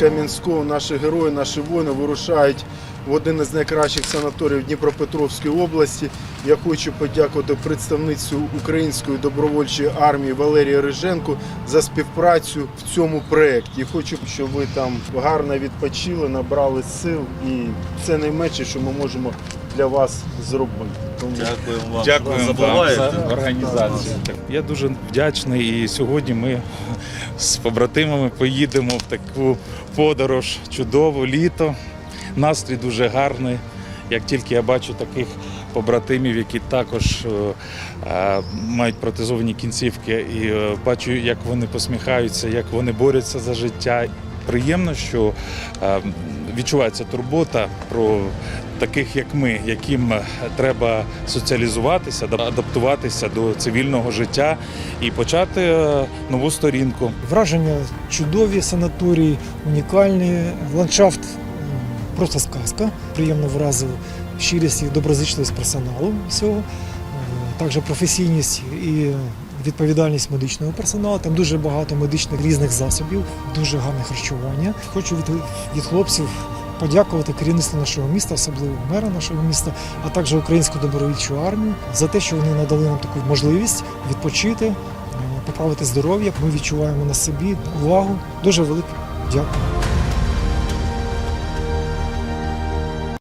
Кам'янського наші герої, наші воїни вирушають в один із найкращих санаторіїв Дніпропетровської області. Я хочу подякувати представницю Української добровольчої армії Валерії Риженко за співпрацю в цьому проєкті. Хочу, щоб ви там гарно відпочили, набрали сил, і це найменше, що ми можемо для вас зробити. Тому Дякуємо вам. Дякуємо вам за організацію. Я дуже вдячний і сьогодні ми з побратимами поїдемо в таку подорож чудову літо. Настрій дуже гарний. Як тільки я бачу таких побратимів, які також е, е, мають протезовані кінцівки, і е, бачу, як вони посміхаються, як вони борються за життя. Приємно, що е, відчувається турбота про таких, як ми, яким е, треба соціалізуватися, адаптуватися до цивільного життя і почати е, нову сторінку. Враження чудові, санаторії, унікальні. Ландшафт просто сказка. Приємно вразив щирість і доброзичливість персоналу всього. Також професійність і відповідальність медичного персоналу. Там дуже багато медичних різних засобів, дуже гарне харчування. Хочу від, від хлопців подякувати керівництву нашого міста, особливо мера нашого міста, а також українську добровольчу армію за те, що вони надали нам таку можливість відпочити, е, поправити здоров'я. Ми відчуваємо на собі увагу. Дуже велике дякую.